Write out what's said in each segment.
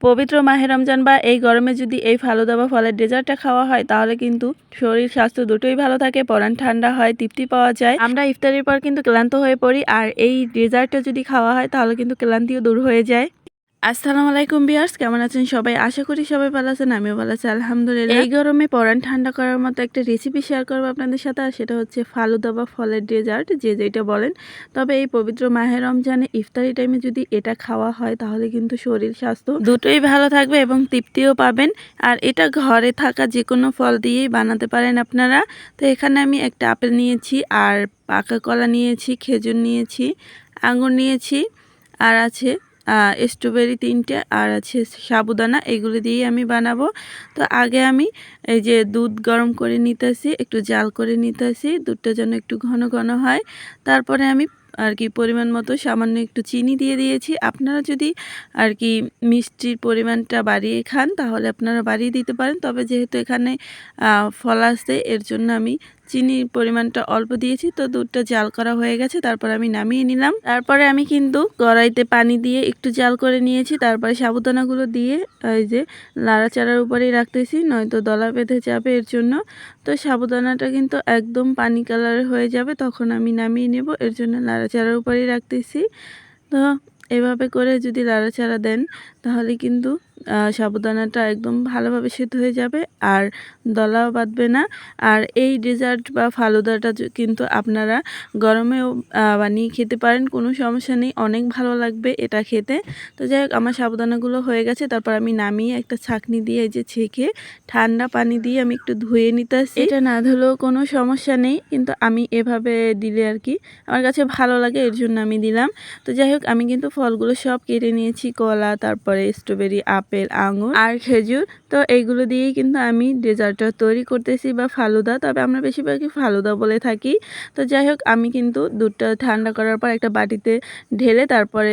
পবিত্র মাহে রমজান বা এই গরমে যদি এই ফালুদা বা ফলের ডেজার্টটা খাওয়া হয়, তাহলে কিন্তু শরীর স্বাস্থ্য দুটোই ভালো থাকে পরান ঠান্ডা হয়, তৃপ্তি পাওয়া যায়। আমরা ইফতারের পর কিন্তু ক্লান্ত হয়ে পড়ি, আর এই ডেজার্টটা যদি খাওয়া হয়, তাহলে কিন্তু ক্লান্তিও দূর হয়ে যায়। আসসালামু আলাইকুম বিয়ার্স কেমন আছেন সবাই? আশা করি সবাই ভালো আছেন, আমিও ভালো আছি, আলহামদুলিল্লাহ। এই গরমে পরান ঠান্ডা করার মতো একটা রেসিপি শেয়ার করব আপনাদের সাথে, আর সেটা হচ্ছে ফালুদা বা ফলের ডেজার্ট যে যেটা বলেন। তবে এই পবিত্র মাহে রমজানে ইফতারি টাইমে যদি এটা খাওয়া হয়, তাহলে কিন্তু শরীর স্বাস্থ্য দুটোই ভালো থাকবে এবং তৃপ্তিও পাবেন। আর এটা ঘরে থাকা যে কোনো ফল দিয়েই বানাতে পারেন আপনারা। তো এখানে আমি একটা আপেল নিয়েছি, আর পাকা কলা নিয়েছি, খেজুর নিয়েছি, আঙুর নিয়েছি, আর আছে স্ট্রবেরি তিনটে আর আছে সাবুদানা, এগুলো দিয়েই আমি বানাবো। তো আগে আমি এই যে দুধ গরম করে নিতেছি, একটু জাল করে নিতেছি, দুধটা যেন একটু ঘন ঘন হয়। তারপরে আমি আর কি পরিমাণ মতো সামান্য একটু চিনি দিয়ে দিয়েছি। আপনারা যদি আর কি মিষ্টির পরিমাণটা বাড়িয়ে খান, তাহলে আপনারা বাড়িয়ে দিতে পারেন। তবে যেহেতু এখানে ফল আসছে এর জন্য আমি চিনির পরিমাণটা অল্প দিয়েছি, তো দুধটা জাল করা হয়ে গেছে, তারপর আমি নামিয়ে নিলাম। তারপরে আমি কিন্তু কড়াইতে পানি দিয়ে একটু জাল করে নিয়েছি, তারপরে সাবুদানাগুলো দিয়ে এই যে লাড়াচাড়ার উপরেই রাখতেছি, নয়তো দলা বেঁধে যাবে এর জন্য। তো সাবুদানাটা কিন্তু একদম পানি কালার হয়ে যাবে, তখন আমি নামিয়ে নেব, এর জন্য লাড়াচাড়ার উপরেই রাখতেছি। তো এভাবে করে যদি লাড়াচাড়া দেন, তাহলে কিন্তু সাবুদানাটা একদম ভালোভাবে সেদ্ধ হয়ে যাবে আর দলাও বাঁধবে না। আর এই ডেজার্ট বা ফালুদাটা কিন্তু আপনারা গরমেও বানিয়ে খেতে পারেন, কোনো সমস্যা নেই, অনেক ভালো লাগবে এটা খেতে। তো যাই হোক, আমার সাবুদানাগুলো হয়ে গেছে, তারপর আমি নামিয়ে একটা ছাকনি দিয়ে যে ছেঁকে ঠান্ডা পানি দিয়ে আমি একটু ধুয়ে নিতে এটা না ধুলেও কোনো সমস্যা নেই, কিন্তু আমি এভাবে দিলে আর কি আমার কাছে ভালো লাগে, এর জন্য আমি দিলাম। তো যাই হোক, আমি কিন্তু ফলগুলো সব কেটে নিয়েছি, কলা, তারপরে স্ট্রবেরি আপেল আঙুর আর খেজুর। তো এইগুলো দিয়েই কিন্তু আমি ডেজার্টটা তৈরি করতেছি বা ফালুদা। তবে আমরা বেশিরভাগই ফালুদা বলে থাকি। তো যাই হোক, আমি কিন্তু দুধটা ঠান্ডা করার পর একটা বাটিতে ঢেলে তারপরে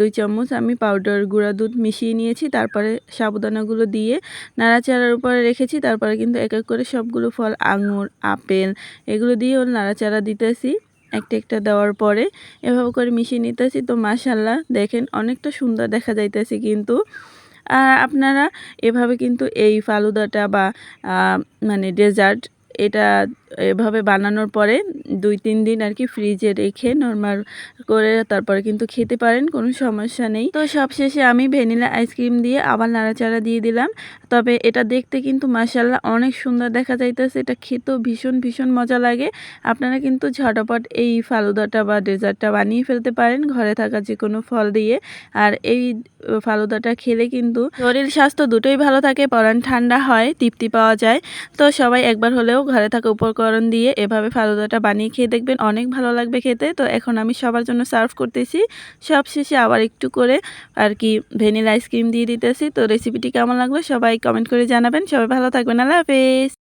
দুই চামচ আমি পাউডার গুঁড়া দুধ মিশিয়ে নিয়েছি। তারপরে সাবুদানাগুলো দিয়ে নাড়াচাড়ার উপরে রেখেছি। তারপরে কিন্তু এক এক করে সবগুলো ফল, আঙুর, আপেল এগুলো দিয়ে ওর নাড়াচাড়া দিতেছি। একটা একটা দেওয়ার পরে এভাবে করে মিশিয়ে নিতেছি। তো মাশাল্লাহ দেখেন অনেকটা সুন্দর দেখা যাইতেছে কিন্তু। আপনারা এভাবে কিন্তু এই ফালুদাটা বা মানে ডেজার্ট এটা এভাবে বানানোর পরে দুই, তিন দিন আর কি ফ্রিজে রেখে নর্মাল করে তারপরে কিন্তু খেতে পারেন, কোনো সমস্যা নেই। তো সবশেষে আমি ভ্যানিলা আইসক্রিম দিয়ে আবার নাড়াচাড়া দিয়ে দিলাম। তবে এটা দেখতে কিন্তু মাসাল্লাহ অনেক সুন্দর দেখা যাইতেছে, এটা খেতেও ভীষণ ভীষণ মজা লাগে। আপনারা কিন্তু ঝটপট এই ফালুদাটা বা ডেজার্টটা বানিয়ে ফেলতে পারেন, ঘরে থাকা যে কোনো ফল দিয়ে। আর এই ফালুদাটা খেলে কিন্তু শরীর স্বাস্থ্য দুটোই ভালো থাকে পরান ঠান্ডা হয়, তৃপ্তি পাওয়া যায়। তো সবাই একবার হলেও ঘরে থাকা উপকরণ দিয়ে এভাবে ফালুদাটা বানিয়ে খেয়ে দেখবেন অনেক ভালো লাগবে খেতে। তো এখন আমি সবার জন্য সার্ভ করতেছি। সব শেষে আবার একটু করে আর কি ভ্যানিলা আইসক্রিম দিয়ে দিতেছি। তো রেসিপিটি কেমন লাগল সবাই কমেন্ট করে জানাবেন। সবাই ভালো থাকবেন। আল্লাহ হাফেজ।